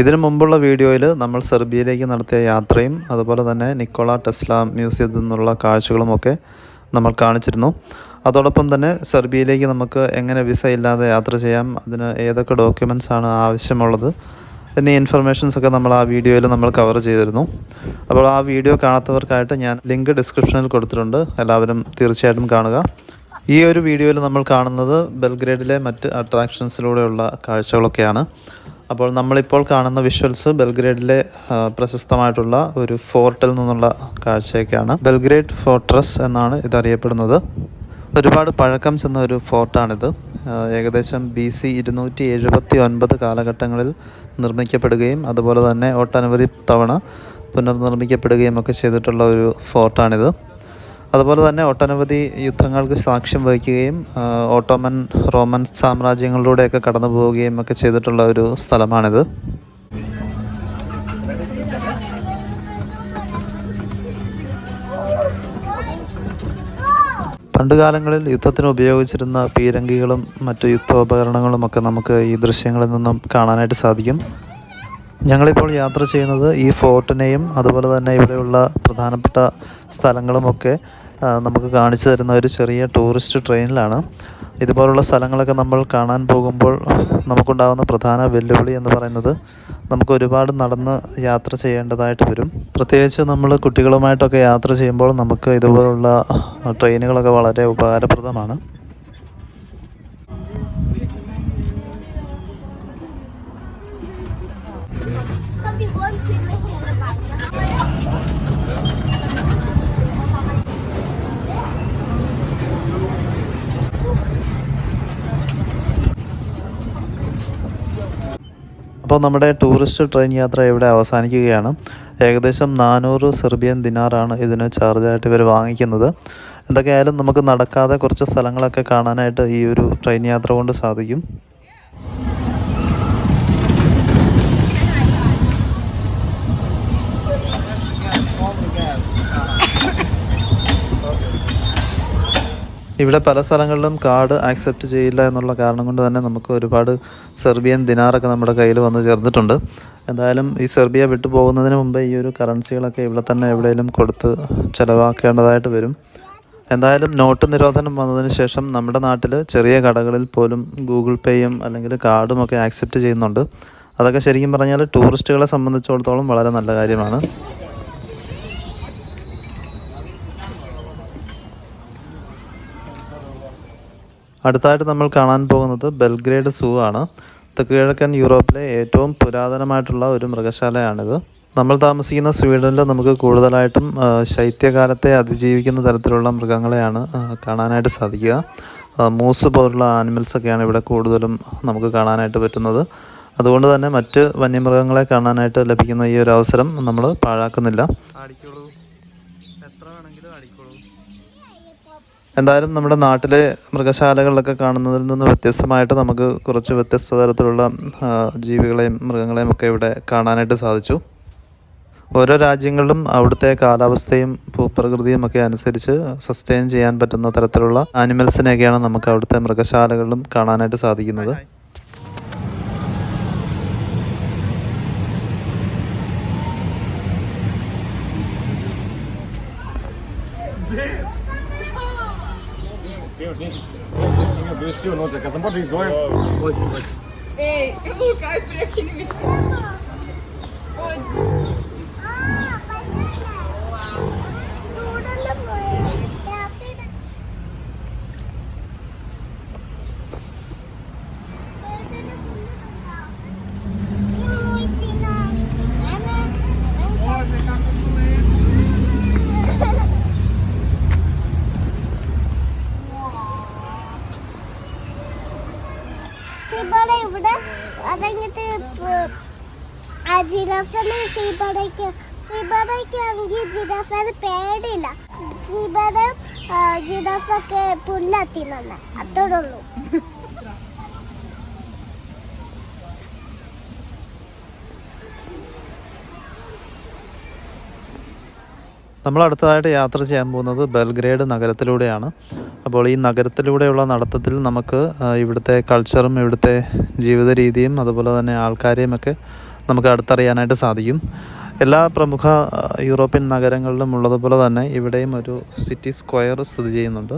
ഇതിനു മുമ്പുള്ള വീഡിയോയിൽ നമ്മൾ സെർബിയയിലേക്ക് നടത്തിയ യാത്രയും അതുപോലെ തന്നെ നിക്കോള ടെസ്ല മ്യൂസിയത്തിൽ നിന്നുള്ള കാഴ്ചകളുമൊക്കെ നമ്മൾ കാണിച്ചിരുന്നു. അതോടൊപ്പം തന്നെ സെർബിയയിലേക്ക് നമുക്ക് എങ്ങനെ വിസ ഇല്ലാതെ യാത്ര ചെയ്യാം അതിന് ഏതൊക്കെ ഡോക്യുമെന്റ്സ് ആണ് ആവശ്യമുള്ളത് എന്നീ ഇൻഫർമേഷൻസ് ഒക്കെ നമ്മൾ ആ വീഡിയോയിൽ നമ്മൾ കവർ ചെയ്തിരുന്നു. അപ്പോൾ ആ വീഡിയോ കാണാത്തവർക്കായിട്ട് ഞാൻ ലിങ്ക് ഡിസ്ക്രിപ്ഷനിൽ കൊടുത്തിട്ടുണ്ട്. എല്ലാവരും തീർച്ചയായിട്ടും കാണുക. ഈ ഒരു വീഡിയോയിൽ നമ്മൾ കാണുന്നത് ബെൽഗ്രേഡിലെ മറ്റ് അട്രാക്ഷൻസിലൂടെയുള്ള കാഴ്ചകളൊക്കെയാണ്. അപ്പോൾ നമ്മളിപ്പോൾ കാണുന്ന വിഷ്വൽസ് ബെൽഗ്രേഡിലെ പ്രശസ്തമായിട്ടുള്ള ഒരു ഫോർട്ടിൽ നിന്നുള്ള കാഴ്ചയൊക്കെയാണ്. ബെൽഗ്രേഡ് ഫോർട്രസ് എന്നാണ് ഇതറിയപ്പെടുന്നത്. ഒരുപാട് പഴക്കം ചെന്ന ഒരു ഫോർട്ടാണിത്. ഏകദേശം ബി സി ഇരുന്നൂറ്റി എഴുപത്തി ഒൻപത് കാലഘട്ടങ്ങളിൽ നിർമ്മിക്കപ്പെടുകയും അതുപോലെ തന്നെ ഒട്ടനവധി തവണ പുനർനിർമ്മിക്കപ്പെടുകയും ഒക്കെ ചെയ്തിട്ടുള്ള ഒരു ഫോർട്ടാണിത്. അതുപോലെ തന്നെ ഒട്ടനവധി യുദ്ധങ്ങൾക്ക് സാക്ഷ്യം വഹിക്കുകയും ഓട്ടോമൻ റോമൻ സാമ്രാജ്യങ്ങളിലൂടെയൊക്കെ കടന്നു പോവുകയും ഒക്കെ ചെയ്തിട്ടുള്ള ഒരു സ്ഥലമാണിത്. പണ്ടുകാലങ്ങളിൽ യുദ്ധത്തിന് ഉപയോഗിച്ചിരുന്ന പീരങ്കികളും മറ്റു യുദ്ധോപകരണങ്ങളുമൊക്കെ നമുക്ക് ഈ ദൃശ്യങ്ങളിൽ നിന്നും കാണാനായിട്ട് സാധിക്കും. ഞങ്ങളിപ്പോൾ യാത്ര ചെയ്യുന്നത് ഈ ഫോർട്ടിനെയും അതുപോലെ തന്നെ ഇവിടെയുള്ള പ്രധാനപ്പെട്ട സ്ഥലങ്ങളുമൊക്കെ നമുക്ക് കാണിച്ചു തരുന്ന ഒരു ചെറിയ ടൂറിസ്റ്റ് ട്രെയിനിലാണ്. ഇതുപോലുള്ള സ്ഥലങ്ങളൊക്കെ നമ്മൾ കാണാൻ പോകുമ്പോൾ നമുക്കുണ്ടാകുന്ന പ്രധാന വെല്ലുവിളി എന്ന് പറയുന്നത് നമുക്ക് ഒരുപാട് നടന്ന് യാത്ര ചെയ്യേണ്ടതായിട്ട് വരും. പ്രത്യേകിച്ച് നമ്മൾ കുട്ടികളുമായിട്ടൊക്കെ യാത്ര ചെയ്യുമ്പോൾ നമുക്ക് ഇതുപോലുള്ള ട്രെയിനുകളൊക്കെ വളരെ ഉപകാരപ്രദമാണ്. അപ്പോൾ നമ്മുടെ ടൂറിസ്റ്റ് ട്രെയിൻ യാത്ര ഇവിടെ അവസാനിക്കുകയാണ്. ഏകദേശം നാനൂറ് സെർബിയൻ ദിനാറാണ് ഇതിന് ചാർജായിട്ട് ഇവർ വാങ്ങിക്കുന്നത്. എന്തൊക്കെയായാലും നമുക്ക് നടക്കാതെ കുറച്ച് സ്ഥലങ്ങളൊക്കെ കാണാനായിട്ട് ഈ ഒരു ട്രെയിൻ യാത്ര കൊണ്ട് സാധിക്കും. ഇവിടെ പല സ്ഥലങ്ങളിലും കാർഡ് ആക്സെപ്റ്റ് ചെയ്യില്ല എന്നുള്ള കാരണം കൊണ്ട് തന്നെ നമുക്ക് ഒരുപാട് സെർബിയൻ ദിനാറൊക്കെ നമ്മുടെ കയ്യിൽ വന്ന് ചേർന്നിട്ടുണ്ട്. എന്തായാലും ഈ സെർബിയ വിട്ടു പോകുന്നതിന് മുമ്പ് ഈ ഒരു കറൻസികളൊക്കെ ഇവിടെ തന്നെ എവിടെയെങ്കിലും കൊടുത്ത് ചിലവാക്കേണ്ടതായിട്ട് വരും. എന്തായാലും നോട്ട് നിരോധനം വന്നതിന് ശേഷം നമ്മുടെ നാട്ടിൽ ചെറിയ കടകളിൽ പോലും ഗൂഗിൾ പേയും അല്ലെങ്കിൽ കാർഡും ഒക്കെ ആക്സെപ്റ്റ് ചെയ്യുന്നുണ്ട്. അതൊക്കെ ശരിക്കും പറഞ്ഞാൽ ടൂറിസ്റ്റുകളെ സംബന്ധിച്ചിടത്തോളം വളരെ നല്ല കാര്യമാണ്. അടുത്തായിട്ട് നമ്മൾ കാണാൻ പോകുന്നത് ബെൽഗ്രേഡ് സൂ ആണ്. തെക്ക് കിഴക്കൻ യൂറോപ്പിലെ ഏറ്റവും പുരാതനമായിട്ടുള്ള ഒരു മൃഗശാലയാണിത്. നമ്മൾ താമസിക്കുന്ന സ്വീഡനിൽ നമുക്ക് കൂടുതലായിട്ടും ശൈത്യകാലത്തെ അതിജീവിക്കുന്ന തരത്തിലുള്ള മൃഗങ്ങളെയാണ് കാണാനായിട്ട് സാധിക്കുക. മൂസ് പോലുള്ള ആനിമൽസൊക്കെയാണ് ഇവിടെ കൂടുതലും നമുക്ക് കാണാനായിട്ട് പറ്റുന്നത്. അതുകൊണ്ട് തന്നെ മറ്റ് വന്യമൃഗങ്ങളെ കാണാനായിട്ട് ലഭിക്കുന്ന ഈ ഒരു അവസരം നമ്മൾ പാഴാക്കുന്നില്ല. എന്തായാലും നമ്മുടെ നാട്ടിലെ മൃഗശാലകളിലൊക്കെ കാണുന്നതിൽ നിന്ന് വ്യത്യസ്തമായിട്ട് നമുക്ക് കുറച്ച് വ്യത്യസ്ത തരത്തിലുള്ള ജീവികളെയും മൃഗങ്ങളെയും ഒക്കെ ഇവിടെ കാണാനായിട്ട് സാധിച്ചു. ഓരോ രാജ്യങ്ങളിലും അവിടുത്തെ കാലാവസ്ഥയും ഭൂപ്രകൃതിയും ഒക്കെ അനുസരിച്ച് സസ്റ്റെയിൻ ചെയ്യാൻ പറ്റുന്ന തരത്തിലുള്ള ആനിമൽസിനെയൊക്കെയാണ് നമുക്ക് അവിടുത്തെ മൃഗശാലകളിലും കാണാനായിട്ട് സാധിക്കുന്നത്. Ei, eu não caio por aqui, não me! Pode! സീബടെ ഇവിടെ അതങ്ങട്ട് ആ ജിറാഫിന് സീബാടയ്ക്ക് ആണെങ്കിൽ ജിറാഫിന് പേടിയില്ല. സീബട ജിറാഫൊക്കെ പുല്ലത്തിനുണ്ട് അത്രേ ഉള്ളൂ. നമ്മൾ അടുത്തതായിട്ട് യാത്ര ചെയ്യാൻ പോകുന്നത് ബെൽഗ്രേഡ് നഗരത്തിലൂടെയാണ്. അപ്പോൾ ഈ നഗരത്തിലൂടെയുള്ള നടത്തത്തിൽ നമുക്ക് ഇവിടുത്തെ കൾച്ചറും ഇവിടുത്തെ ജീവിത രീതിയും അതുപോലെ തന്നെ ആൾക്കാരെയും ഒക്കെ നമുക്ക് അടുത്തറിയാനായിട്ട് സാധിക്കും. എല്ലാ പ്രമുഖ യൂറോപ്യൻ നഗരങ്ങളിലും ഉള്ളതുപോലെ തന്നെ ഇവിടെയും ഒരു സിറ്റി സ്ക്വയർ സ്ഥിതി ചെയ്യുന്നുണ്ട്.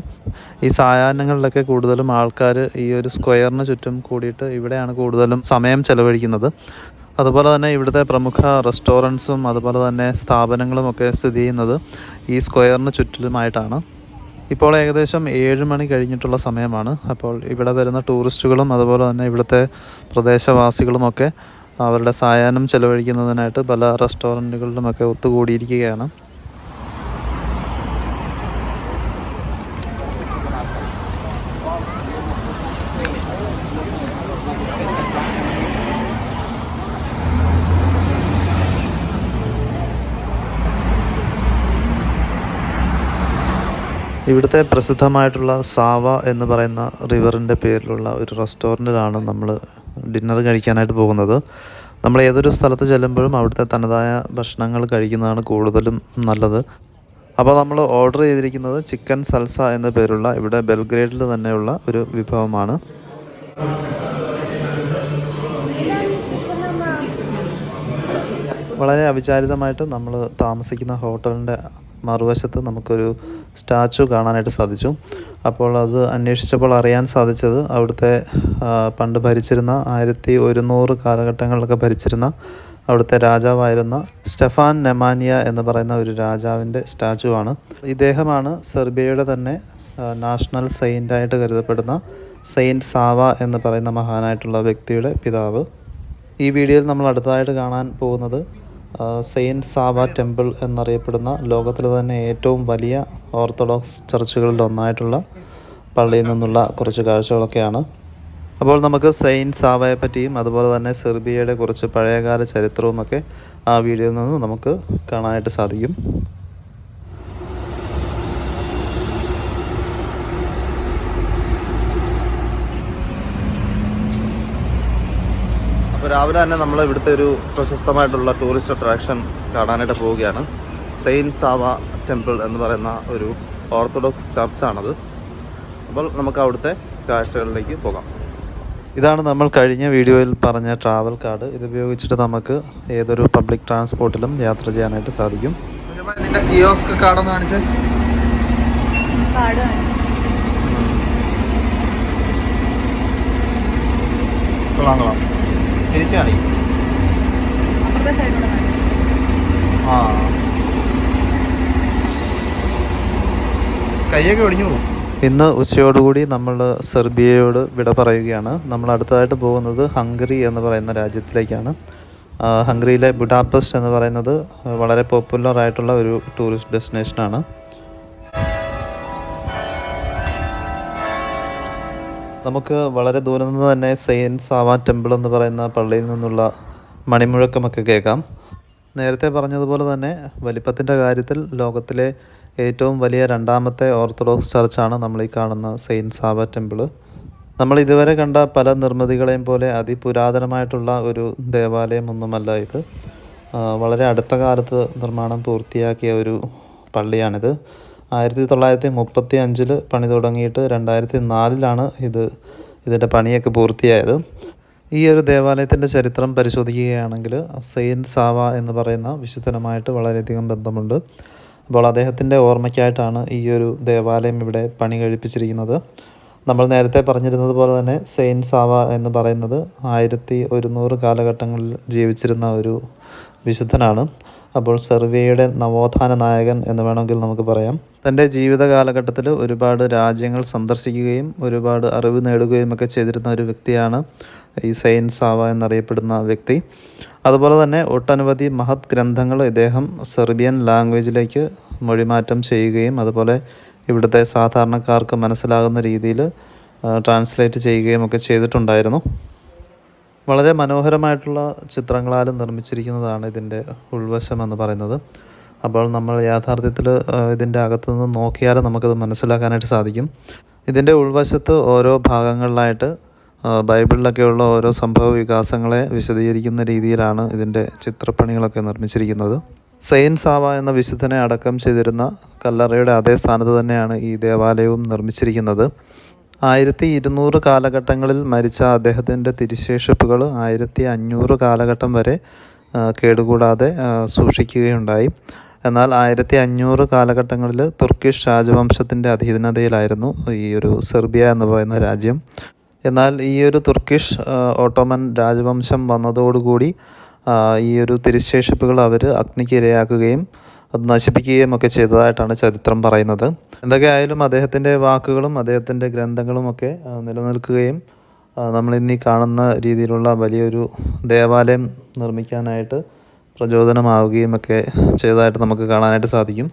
ഈ സായാഹ്നങ്ങളിലൊക്കെ കൂടുതലും ആൾക്കാർ ഈ ഒരു സ്ക്വയറിന് ചുറ്റും കൂടിയിട്ട് ഇവിടെയാണ് കൂടുതലും സമയം ചെലവഴിക്കുന്നത്. അതുപോലെ തന്നെ ഇവിടുത്തെ പ്രമുഖ റെസ്റ്റോറന്റ്സും അതുപോലെ തന്നെ സ്ഥാപനങ്ങളുമൊക്കെ സ്ഥിതി ചെയ്യുന്നത് ഈ സ്ക്വയറിന് ചുറ്റിലുമായിട്ടാണ്. ഇപ്പോൾ ഏകദേശം ഏഴ് മണി കഴിഞ്ഞിട്ടുള്ള സമയമാണ്. അപ്പോൾ ഇവിടെ വരുന്ന ടൂറിസ്റ്റുകളും അതുപോലെ തന്നെ ഇവിടുത്തെ പ്രദേശവാസികളുമൊക്കെ അവരുടെ സായാഹ്നം ചെലവഴിക്കുന്നതിനായിട്ട് പല റെസ്റ്റോറന്റുകളിലുമൊക്കെ ഒത്തുകൂടിയിരിക്കുകയാണ്. ഇവിടുത്തെ പ്രസിദ്ധമായിട്ടുള്ള സാവ എന്ന് പറയുന്ന റിവറിന്റെ പേരിലുള്ള ഒരു റെസ്റ്റോറന്റിലാണ് നമ്മൾ ഡിന്നർ കഴിക്കാനായിട്ട് പോകുന്നത്. നമ്മൾ ഏതൊരു സ്ഥലത്ത് ചെല്ലുമ്പോഴും അവിടുത്തെ തനതായ ഭക്ഷണങ്ങൾ കഴിക്കുന്നതാണ് കൂടുതലും നല്ലത്. അപ്പോൾ നമ്മൾ ഓർഡർ ചെയ്തിരിക്കുന്നത് ചിക്കൻ സൽസ എന്ന പേരുള്ള ഇവിടെ ബെൽഗ്രേഡിൽ തന്നെയുള്ള ഒരു വിഭവമാണ്. വളരെ അവിചാരിതമായിട്ട് നമ്മൾ താമസിക്കുന്ന ഹോട്ടലിന്റെ മറുവശത്ത് നമുക്കൊരു സ്റ്റാച്ചു കാണാനായിട്ട് സാധിച്ചു. അപ്പോൾ അത് അന്വേഷിച്ചപ്പോൾ അറിയാൻ സാധിച്ചത് അവിടുത്തെ പണ്ട് ഭരിച്ചിരുന്ന ആയിരത്തി ഒരുന്നൂറ് കാലഘട്ടങ്ങളിലൊക്കെ ഭരിച്ചിരുന്ന അവിടുത്തെ രാജാവായിരുന്ന സ്റ്റെഫാൻ നെമാനിയ എന്ന് പറയുന്ന ഒരു രാജാവിന്റെ സ്റ്റാച്ചു ആണ്. ഇദ്ദേഹമാണ് സെർബിയയുടെ തന്നെ നാഷണൽ സെയിന്റായിട്ട് കരുതപ്പെടുന്ന സെയിന്റ് സാവ എന്ന് പറയുന്ന മഹാനായിട്ടുള്ള വ്യക്തിയുടെ പിതാവ്. ഈ വീഡിയോയിൽ നമ്മൾ അടുത്തതായിട്ട് കാണാൻ പോകുന്നത് സെയിന്റ് സാവ ടെമ്പിൾ എന്നറിയപ്പെടുന്ന ലോകത്തിലെ തന്നെ ഏറ്റവും വലിയ ഓർത്തഡോക്സ് ചർച്ചുകളിൽ ഒന്നായിട്ടുള്ള പള്ളിയിൽ നിന്നുള്ള കുറച്ച് കാഴ്ചകളൊക്കെയാണ്. അപ്പോൾ നമുക്ക് സെയിന്റ് സാവയെ പറ്റിയും അതുപോലെ തന്നെ സെർബിയയുടെ കുറച്ച് പഴയകാല ചരിത്രവുമൊക്കെ ആ വീഡിയോയിൽ നിന്ന് നമുക്ക് കാണാനായിട്ട് സാധിക്കും. രാവിലെ തന്നെ നമ്മൾ ഇവിടുത്തെ ഒരു പ്രശസ്തമായിട്ടുള്ള ടൂറിസ്റ്റ് അട്രാക്ഷൻ കാണാനായിട്ട് പോവുകയാണ്. സെയിന്റ് സാവ ടെമ്പിൾ എന്ന് പറയുന്ന ഒരു ഓർത്തഡോക്സ് ചർച്ചാണത്. അപ്പോൾ നമുക്ക് അവിടുത്തെ കാഴ്ചകളിലേക്ക് പോകാം. ഇതാണ് നമ്മൾ കഴിഞ്ഞ വീഡിയോയിൽ പറഞ്ഞ ട്രാവൽ കാർഡ് ഇത് ഉപയോഗിച്ചിട്ട് നമുക്ക് ഏതൊരു പബ്ലിക് ട്രാൻസ്പോർട്ടിലും യാത്ര ചെയ്യാനായിട്ട് സാധിക്കും. ഇതിന്റെ കിയോസ്ക് കാർഡൊന്ന് കാണിച്ച്? കാർഡ് കൊള്ളാം കൊള്ളാം. തിരിച്ചു കാണിക്കും അപ്പുറത്തെ ആ. കൈയൊക്കെ ഒടിഞ്ഞു പോകും ഇന്ന് ഉച്ചയോടുകൂടി നമ്മൾ സെർബിയയോട് വിട പറയുകയാണ്. നമ്മൾ അടുത്തതായിട്ട് പോകുന്നത് ഹംഗറി എന്ന് പറയുന്ന രാജ്യത്തിലേക്കാണ്. ഹംഗറിയിലെ ബുഡാപെസ്റ്റ് എന്ന് പറയുന്നത് വളരെ പോപ്പുലർ ആയിട്ടുള്ള ഒരു ടൂറിസ്റ്റ് ഡെസ്റ്റിനേഷനാണ്. നമുക്ക് വളരെ ദൂരം നിന്ന് തന്നെ സെയിന്റ് സാവാ ടെമ്പിൾ എന്ന് പറയുന്ന പള്ളിയിൽ നിന്നുള്ള മണിമുഴക്കമൊക്കെ കേൾക്കാം. നേരത്തെ പറഞ്ഞതുപോലെ തന്നെ വലിപ്പത്തിന്റെ കാര്യത്തിൽ ലോകത്തിലെ ഏറ്റവും വലിയ രണ്ടാമത്തെ ഓർത്തഡോക്സ് ചർച്ചാണ് നമ്മൾ ഈ കാണുന്ന സെയിന്റ് സാവ ടെമ്പിൾ. നമ്മൾ ഇതുവരെ കണ്ട പല നിർമ്മിതികളെയും പോലെ അതിപുരാതനമായിട്ടുള്ള ഒരു ദേവാലയമൊന്നുമല്ല ഇത്. വളരെ അടുത്ത കാലത്ത് നിർമ്മാണം പൂർത്തിയാക്കിയ ഒരു പള്ളിയാണിത്. ആയിരത്തി തൊള്ളായിരത്തി മുപ്പത്തി അഞ്ചിൽ പണി തുടങ്ങിയിട്ട് രണ്ടായിരത്തി നാലിലാണ് ഇത് ഇതിന്റെ പണിയൊക്കെ പൂർത്തിയായത്. ഈ ഒരു ദേവാലയത്തിന്റെ ചരിത്രം പരിശോധിക്കുകയാണെങ്കിൽ സെയിന്റ് സാവ എന്ന് പറയുന്ന വിശുദ്ധനുമായിട്ട് വളരെയധികം ബന്ധമുണ്ട്. അപ്പോൾ അദ്ദേഹത്തിന്റെ ഓർമ്മയ്ക്കായിട്ടാണ് ഈ ഒരു ദേവാലയം ഇവിടെ പണി കഴിപ്പിച്ചിരിക്കുന്നത്. നമ്മൾ നേരത്തെ പറഞ്ഞിരുന്നത് പോലെ തന്നെ സെയിന്റ് സാവ എന്ന് പറയുന്നത് ആയിരത്തി ഒരുന്നൂറ് കാലഘട്ടങ്ങളിൽ ജീവിച്ചിരുന്ന ഒരു വിശുദ്ധനാണ്. അപ്പോൾ സെർബിയയുടെ നവോത്ഥാന നായകൻ എന്ന് വേണമെങ്കിൽ നമുക്ക് പറയാം. തന്റെ ജീവിത കാലഘട്ടത്തിൽ ഒരുപാട് രാജ്യങ്ങൾ സന്ദർശിക്കുകയും ഒരുപാട് അറിവ് നേടുകയും ഒക്കെ ചെയ്തിരുന്ന ഒരു വ്യക്തിയാണ് ഈ സെയിന്റ് സാവ എന്നറിയപ്പെടുന്ന വ്യക്തി. അതുപോലെ തന്നെ ഒട്ടനവധി മഹത് ഗ്രന്ഥങ്ങൾ ഇദ്ദേഹം സെർബിയൻ ലാംഗ്വേജിലേക്ക് മൊഴിമാറ്റം ചെയ്യുകയും അതുപോലെ ഇവിടുത്തെ സാധാരണക്കാർക്ക് മനസ്സിലാകുന്ന രീതിയിൽ ട്രാൻസ്ലേറ്റ് ചെയ്യുകയും ഒക്കെ ചെയ്തിട്ടുണ്ടായിരുന്നു. വളരെ മനോഹരമായിട്ടുള്ള ചിത്രങ്ങളാലും നിർമ്മിച്ചിരിക്കുന്നതാണ് ഇതിന്റെ ഉൾവശം എന്ന് പറയുന്നത്. അപ്പോൾ നമ്മൾ യാഥാർത്ഥ്യത്തിൽ ഇതിന്റെ അകത്തു നിന്ന് നോക്കിയാൽ നമുക്കത് മനസ്സിലാക്കാനായിട്ട് സാധിക്കും. ഇതിന്റെ ഉൾവശത്ത് ഓരോ ഭാഗങ്ങളിലായിട്ട് ബൈബിളിലൊക്കെയുള്ള ഓരോ സംഭവ വികാസങ്ങളെ വിശദീകരിക്കുന്ന രീതിയിലാണ് ഇതിന്റെ ചിത്രപ്പണികളൊക്കെ നിർമ്മിച്ചിരിക്കുന്നത്. സെയിൻ സാവ എന്ന വിശുദ്ധനെ അടക്കം ചെയ്തിരുന്ന കല്ലറയുടെ അതേ സ്ഥാനത്ത് തന്നെയാണ് ഈ ദേവാലയവും നിർമ്മിച്ചിരിക്കുന്നത്. ആയിരത്തി ഇരുന്നൂറ് കാലഘട്ടങ്ങളിൽ മരിച്ച അദ്ദേഹത്തിന്റെ തിരിശേഷിപ്പുകൾ ആയിരത്തി അഞ്ഞൂറ് കാലഘട്ടം വരെ കേടുകൂടാതെ സൂക്ഷിക്കുകയുണ്ടായി. എന്നാൽ ആയിരത്തി അഞ്ഞൂറ് കാലഘട്ടങ്ങളിൽ തുർക്കിഷ് രാജവംശത്തിന്റെ അധീനതയിലായിരുന്നു ഈ ഒരു സെർബിയ എന്ന് പറയുന്ന രാജ്യം. എന്നാൽ ഈ ഒരു തുർക്കിഷ് ഓട്ടോമൻ രാജവംശം വന്നതോടുകൂടി ഈ ഒരു തിരിശേഷിപ്പുകൾ അവർ അഗ്നിക്ക് ഇരയാക്കുകയും അത് നശിപ്പിക്കുകയും ഒക്കെ ചെയ്തതായിട്ടാണ് ചരിത്രം പറയുന്നത്. എന്തൊക്കെയായാലും അദ്ദേഹത്തിന്റെ വാക്കുകളും അദ്ദേഹത്തിന്റെ ഗ്രന്ഥങ്ങളും ഒക്കെ നിലനിൽക്കുകയും നമ്മൾ ഇന്നീ കാണുന്ന രീതിയിലുള്ള വലിയൊരു ദേവാലയം നിർമ്മിക്കാനായിട്ട് പ്രചോദനമാവുകയും ഒക്കെ ചെയ്തതായിട്ട് നമുക്ക് കാണാനായിട്ട് സാധിക്കും.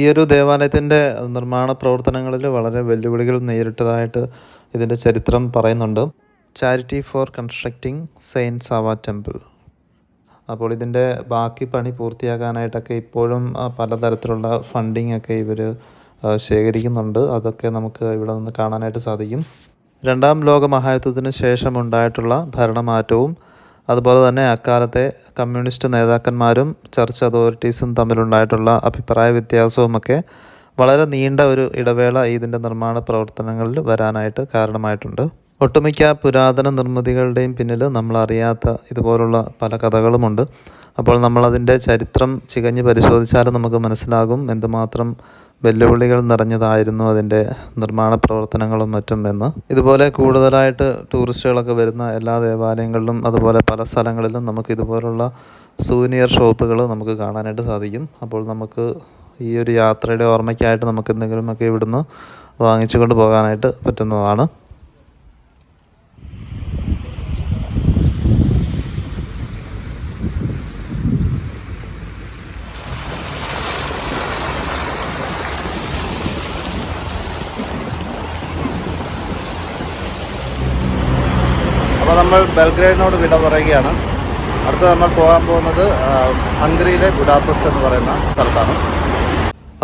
ഈ ഒരു ദേവാലയത്തിന്റെ നിർമ്മാണ പ്രവർത്തനങ്ങളിൽ വളരെ വെല്ലുവിളികൾ നേരിട്ടതായിട്ട് ഇതിന്റെ ചരിത്രം പറയുന്നുണ്ട്. ചാരിറ്റി ഫോർ കൺസ്ട്രക്റ്റിംഗ് സെയിന്റ് സാവ ടെമ്പിൾ അപ്പോൾ ഇതിന്റെ ബാക്കി പണി പൂർത്തിയാക്കാനായിട്ടൊക്കെ ഇപ്പോഴും പലതരത്തിലുള്ള ഫണ്ടിങ് ഒക്കെ ഇവർ ശേഖരിക്കുന്നുണ്ട്. അതൊക്കെ നമുക്ക് ഇവിടെ നിന്ന് കാണാനായിട്ട് സാധിക്കും. രണ്ടാം ലോക മഹായുദ്ധത്തിന് ശേഷം ഉണ്ടായിട്ടുള്ള ഭരണമാറ്റവും അതുപോലെ തന്നെ അക്കാലത്തെ കമ്മ്യൂണിസ്റ്റ് നേതാക്കന്മാരും ചർച്ച് അതോറിറ്റീസും തമ്മിലുണ്ടായിട്ടുള്ള അഭിപ്രായ വ്യത്യാസവുമൊക്കെ വളരെ നീണ്ട ഒരു ഇടവേള ഇതിന്റെ നിർമ്മാണ പ്രവർത്തനങ്ങളിൽ വരാനായിട്ട് കാരണമായിട്ടുണ്ട്. ഒട്ടുമിക്ക പുരാതന നിർമ്മിതികളുടെയും പിന്നിൽ നമ്മളറിയാത്ത ഇതുപോലുള്ള പല കഥകളുമുണ്ട്. അപ്പോൾ നമ്മളതിന്റെ ചരിത്രം ചികഞ്ഞ് പരിശോധിച്ചാൽ നമുക്ക് മനസ്സിലാകും എന്തുമാത്രം വെല്ലുവിളികൾ നിറഞ്ഞതായിരുന്നു അതിന്റെ നിർമ്മാണ പ്രവർത്തനങ്ങളും മറ്റും എന്ന്. ഇതുപോലെ കൂടുതലായിട്ട് ടൂറിസ്റ്റുകളൊക്കെ വരുന്ന എല്ലാ ദേവാലയങ്ങളിലും അതുപോലെ പല സ്ഥലങ്ങളിലും നമുക്ക് ഇതുപോലുള്ള സൂനിയർ ഷോപ്പുകൾ നമുക്ക് കാണാനായിട്ട് സാധിക്കും. അപ്പോൾ നമുക്ക് ഈ ഒരു യാത്രയുടെ ഓർമ്മയ്ക്കായിട്ട് നമുക്ക് എന്തെങ്കിലുമൊക്കെ ഇവിടുന്ന് വാങ്ങിച്ചു കൊണ്ട് പോകാനായിട്ട് പറ്റുന്നതാണ് അപ്പോൾ നമ്മൾ ബൽഗ്രേഡിനോട് വിട പറയുകയാണ്. അടുത്ത നമ്മൾ പോകാൻ പോകുന്നത് ഹംഗറിയിലെ ബുഡാപെസ്റ്റ് എന്ന് പറയുന്ന സ്ഥലത്താണ്.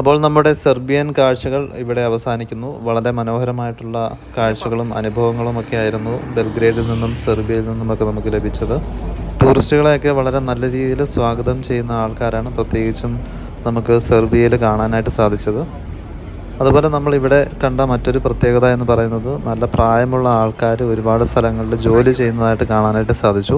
അപ്പോൾ നമ്മുടെ സെർബിയൻ കാഴ്ചകൾ ഇവിടെ അവസാനിക്കുന്നു. വളരെ മനോഹരമായിട്ടുള്ള കാഴ്ചകളും അനുഭവങ്ങളും ഒക്കെ ആയിരുന്നു ബെൽഗ്രേഡിൽ നിന്നും സെർബിയയിൽ നിന്നുമൊക്കെ നമുക്ക് ലഭിച്ചത്. ടൂറിസ്റ്റുകളെയൊക്കെ വളരെ നല്ല രീതിയിൽ സ്വാഗതം ചെയ്യുന്ന ആൾക്കാരാണ് പ്രത്യേകിച്ചും നമുക്ക് സെർബിയയിൽ കാണാനായിട്ട് സാധിച്ചത്. അതുപോലെ നമ്മളിവിടെ കണ്ട മറ്റൊരു പ്രത്യേകത എന്ന് പറയുന്നത് നല്ല പ്രായമുള്ള ആൾക്കാർ ഒരുപാട് സ്ഥലങ്ങളിൽ ജോലി ചെയ്യുന്നതായിട്ട് കാണാനായിട്ട് സാധിച്ചു.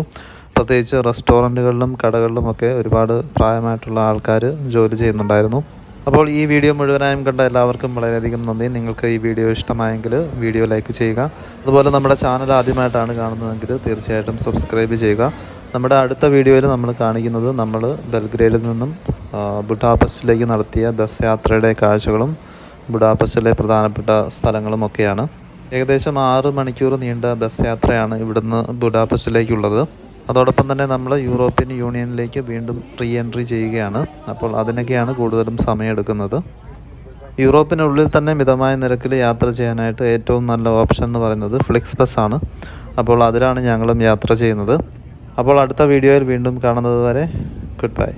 പ്രത്യേകിച്ച് റെസ്റ്റോറന്റുകളിലും കടകളിലുമൊക്കെ ഒരുപാട് പ്രായമായിട്ടുള്ള ആൾക്കാർ ജോലി ചെയ്യുന്നുണ്ടായിരുന്നു. അപ്പോൾ ഈ വീഡിയോ മുഴുവനായും കണ്ട എല്ലാവർക്കും വളരെയധികം നന്ദി. നിങ്ങൾക്ക് ഈ വീഡിയോ ഇഷ്ടമായെങ്കിൽ വീഡിയോ ലൈക്ക് ചെയ്യുക. അതുപോലെ നമ്മുടെ ചാനൽ ആദ്യമായിട്ടാണ് കാണുന്നതെങ്കിൽ തീർച്ചയായിട്ടും സബ്സ്ക്രൈബ് ചെയ്യുക. നമ്മുടെ അടുത്ത വീഡിയോയിൽ നമ്മൾ കാണിക്കുന്നത് നമ്മൾ ബൽഗ്രേഡിൽ നിന്നും ബുട്ടാപസ്റ്റിലേക്ക് നടത്തിയ ബസ് യാത്രയുടെ കാഴ്ചകളും ബുഡാപെസ്റ്റിലെ പ്രധാനപ്പെട്ട സ്ഥലങ്ങളുമൊക്കെയാണ്. ഏകദേശം ആറ് മണിക്കൂർ നീണ്ട ബസ് യാത്രയാണ് ഇവിടുന്ന് ബുഡാപസ്റ്റിലേക്കുള്ളത്. അതോടൊപ്പം തന്നെ നമ്മൾ യൂറോപ്യൻ യൂണിയനിലേക്ക് വീണ്ടും റീ എൻട്രി ചെയ്യുകയാണ്. അപ്പോൾ അതിനൊക്കെയാണ് കൂടുതലും സമയമെടുക്കുന്നത്. യൂറോപ്പിനുള്ളിൽ തന്നെ മിതമായ നിരക്കിൽ യാത്ര ചെയ്യാനായിട്ട് ഏറ്റവും നല്ല ഓപ്ഷൻ എന്ന് പറയുന്നത് ഫ്ലിക്സ് ബസ്സാണ്. അപ്പോൾ അതിലാണ് ഞങ്ങളും യാത്ര ചെയ്യുന്നത്. അപ്പോൾ അടുത്ത വീഡിയോയിൽ വീണ്ടും കാണുന്നത് വരെ ഗുഡ് ബൈ.